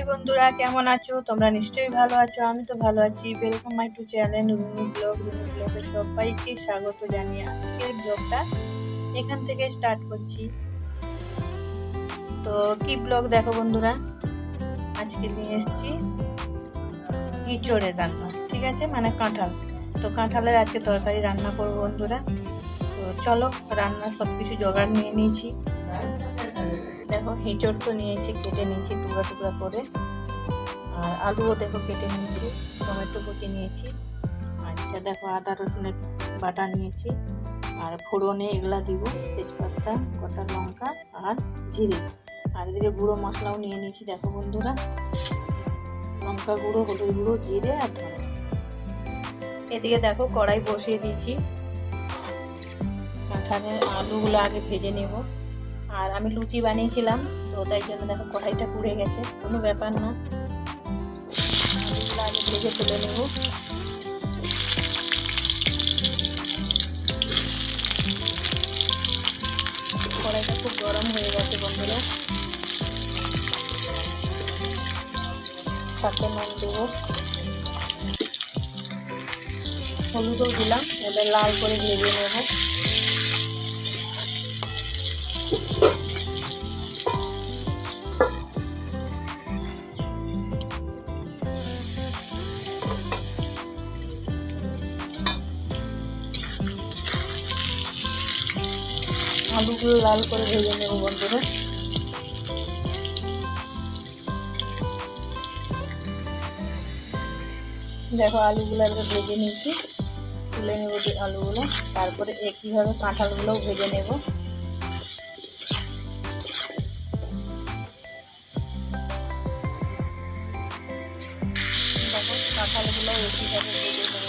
High বন্ধুরা, কেমন আছো? তোমরা নিশ্চয়ই ভালো আছো, আমি তো ভালো আছি। Welcome my to channel Runu blog Runu ব্লগে সবাইকে স্বাগত জানিয়ে আজকের ব্লগটা এখান থেকে স্টার্ট করছি। তো কি ব্লগ দেখো বন্ধুরা? আজকে নিয়ে এসেছি ইঁচড়ের রান্না, ঠিক আছে? মানে কাঁঠাল। তো কাঁঠালের আজকে তরকারি রান্না করব বন্ধুরা। তো চলো, রান্না সব কিছু জোগাড় নিয়ে নিয়েছি। দেখো হিঁচড় তো নিয়েছি, কেটে নিয়েছি টুকরা টুকরা করে। আর আলুও দেখো কেটে নিয়েছি, টমেটো কুচি নিয়েছি। আচ্ছা দেখো আদা, রসুনের বাটা নিয়েছি। আর ফোড়নে এগুলা দিব, তেজপাতা, গোটা লঙ্কা আর জিরে। আর এদিকে গুঁড়ো মশলাও নিয়ে নিয়েছি, দেখো বন্ধুরা। লঙ্কা গুঁড়ো, হলুদ গুঁড়ো, জিরে আর এদিকে দেখো কড়াই বসিয়ে দিয়েছি। কাঁঠালের আলুগুলো আগে ভেজে নেব। আর আমি লুচি বানিয়েছিলাম, তো তাই জন্য দেখো কড়াইটা পুড়ে গেছে, কোনো ব্যাপার না। আগে ভেজে তুলে নেব। কড়াইটা খুব গরম হয়ে গেছে বন্ধুরা। সাথে নুন দেব। হলুদও দিলাম, এবার লাল করে ভেজে নেব। আলুগুলো লাল করে ভেজে নেব বন্ধুরা। দেখো, আলুগুলো একবার ভেজে নিয়েছি। তুলে নেব আলুগুলো। তারপরে একইভাবে কাঁঠালগুলোও ভেজে নেব। দেখো কাঁঠালগুলো একইভাবে ভেজে নেব।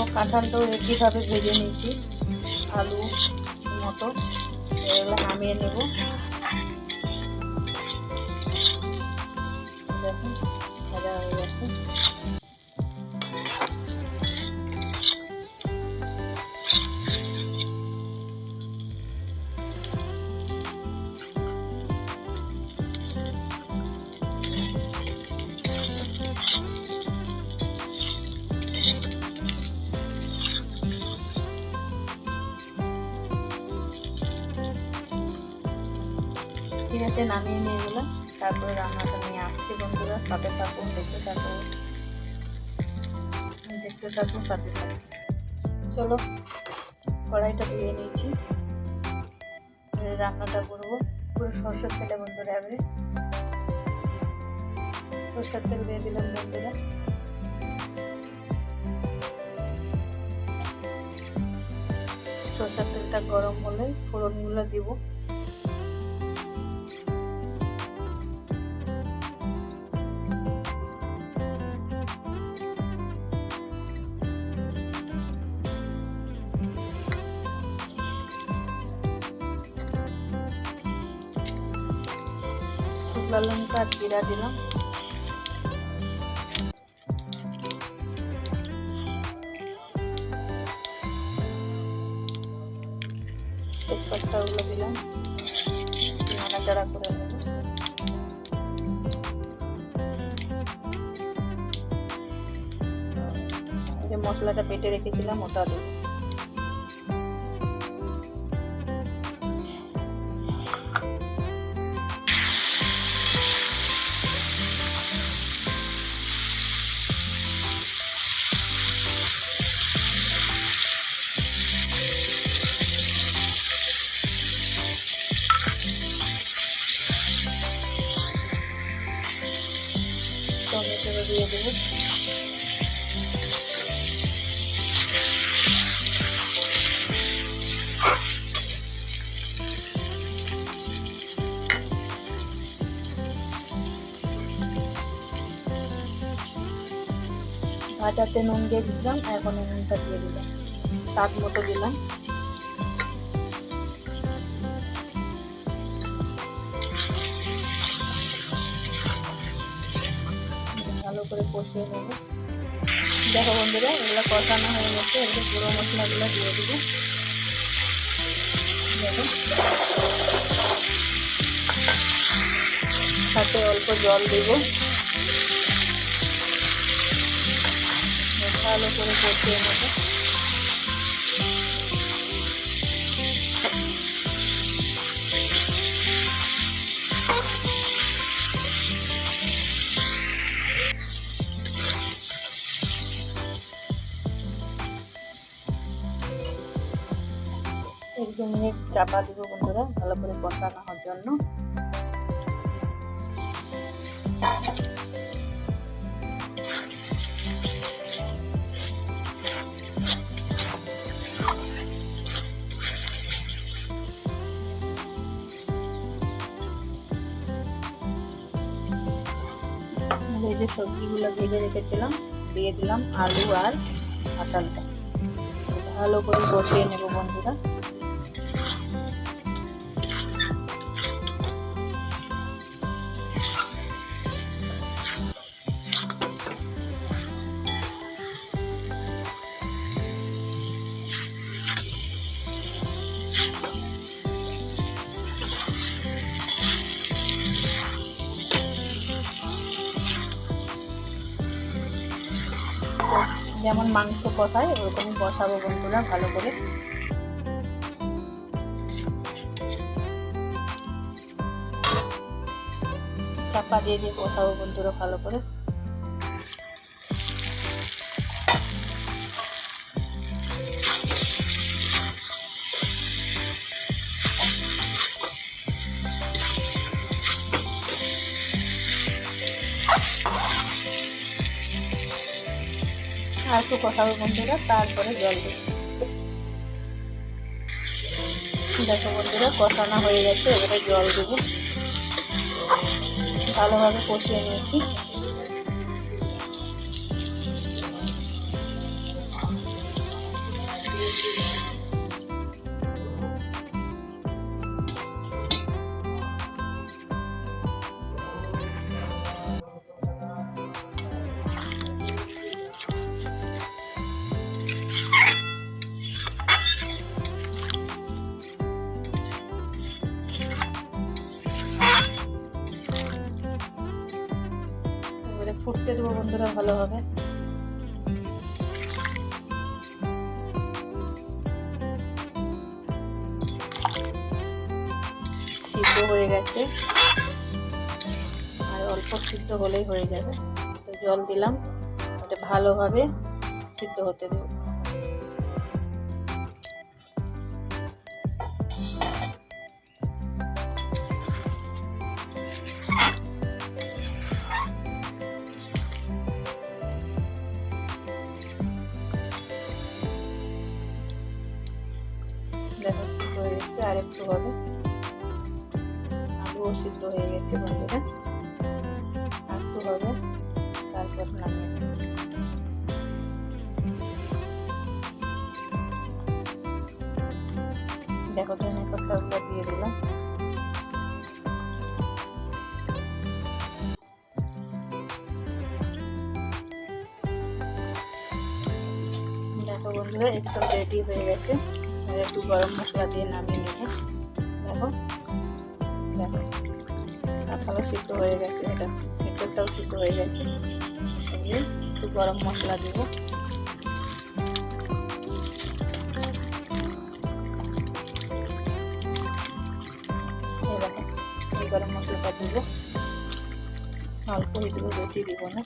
দেখো কাঁঠালটাও একইভাবে ভেজে নিয়েছি। আলু মতো। এগুলো নামিয়ে নেব। দেখো ঠিক নামিয়ে নিয়ে গেলাম। তারপরে রান্নাটা নিয়ে আসছি বন্ধুরা। সাথে থাকুন, দেখতে থাকুন। দেখতে থাকুন, সাথে থাকুন। চলো, কড়াইটা ধুয়ে নিয়েছি। রান্নাটা করব। পুরো সর্ষের তেলে বন্ধুরা এবারে। সর্ষের তেল দিয়ে দিলাম বন্ধুরা। সর্ষের তেলটা গরম হলে ফোড়নগুলো দিব। লঙ্কা জিরা দিলাম। তেজপাতাগুলো দিলাম। নাড়াচাড়া করে যে মশলাটা বেটে রেখেছিলাম ওটা দেবো দিয়ে দেবো ভাজাতে নুন দিয়ে দিলাম এখন নুনটা দিয়ে দিলাম। স্বাদ মতো দিলাম। করে কষিয়ে নেব। দেখো বন্ধুরা, এগুলো কষানো হয়ে গেছে। এগুলো গুঁড়ো মশলাগুলো দিয়ে দেবো। দেখো। সাথে অল্প জল দেব। ভালো করে কষিয়ে নেব। দু মিনিট চাপা দিব বন্ধুরা, ভালো করে কষানো হওয়ার জন্য এই যে সবজিগুলো ভেজে রেখেছিলাম, দিয়ে দিলাম আলু আর কাঁঠালটা ভালো করে বসিয়ে নেব বন্ধুরা। যেমন মাংস কষায়, ওরকমই বসাবো বন্ধুরা, ভালো করে। চাপা দিয়ে দিয়ে কষাবো বন্ধুরা ভালো করে। একটু কষাবো বন্ধুরা তারপরে জল দেব। দেখো বন্ধুরা, কষানো হয়ে গেছে, এবারে জল দেবো। ভালোভাবে কষিয়ে নিয়েছি। ফুটতে ভালো বন্ধুরা ভালোভাবে সিদ্ধ হয়ে গেছে। আর অল্প সিদ্ধ হলেই হয়ে যাবে। তো জল দিলাম। ওটা ভালোভাবে সিদ্ধ হতে দেবো। একটু হবে। আলুও সিদ্ধ হয়ে গেছে বন্ধুরা। একটু হবে, তারপর দেখো, ধনে পাতাগুলো দিয়ে দিলাম। দেখো বন্ধুরা, একদম রেডি হয়ে গেছে। আর একটু গরম মশলা দিয়ে নামিয়ে নেব। দেখো। দেখো। সিদ্ধ হয়ে গেছে, এটা এঁচড়টাও সিদ্ধ হয়ে গেছে। একটু গরম মশলা দেব। গরম মশলাটা দেব। অল্পই দেবো বেশি দিব না।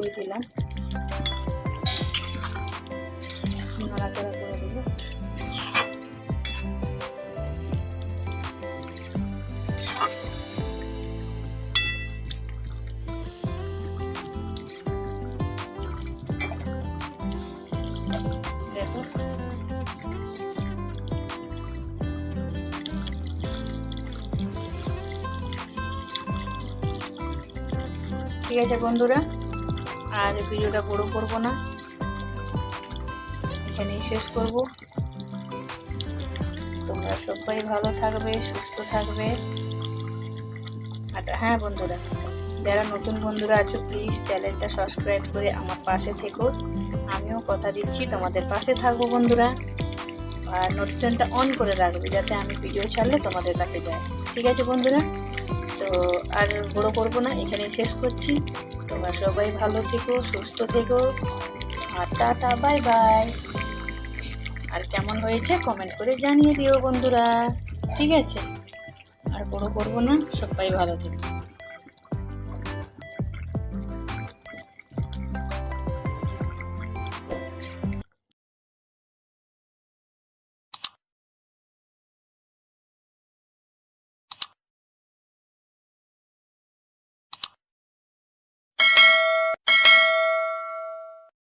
অল্পই দিলাম। নাড়াচাড়া করে দেবো। দেখো। ঠিক আছে বন্ধুরা আর ভিডিওটা বড় করব না। এখানেই শেষ করব। তোমরা সবাই ভালো থাকবে, সুস্থ থাকবে। আর হ্যাঁ বন্ধুরা, যারা নতুন বন্ধুরা আছো প্লিজ চ্যানেলটা সাবস্ক্রাইব করে আমার পাশে থেকো। আমিও কথা দিচ্ছি, তোমাদের পাশে থাকব বন্ধুরা। আর নোটিফিকেশনটা অন করে রাখবে, যাতে আমি ভিডিও ছাড়লে তোমাদের কাছে যায় ঠিক আছে বন্ধুরা? তো আর বড় করব না, এখানেই শেষ করছি। তোমরা সবাই ভালো থেকো, সুস্থ থেকো। আর টাটা, বাই বাই। আর কেমন হয়েছে কমেন্ট করে জানিয়ে দিও বন্ধুরা। ঠিক আছে? আর বড় করব না, সবাই ভালো থেকো।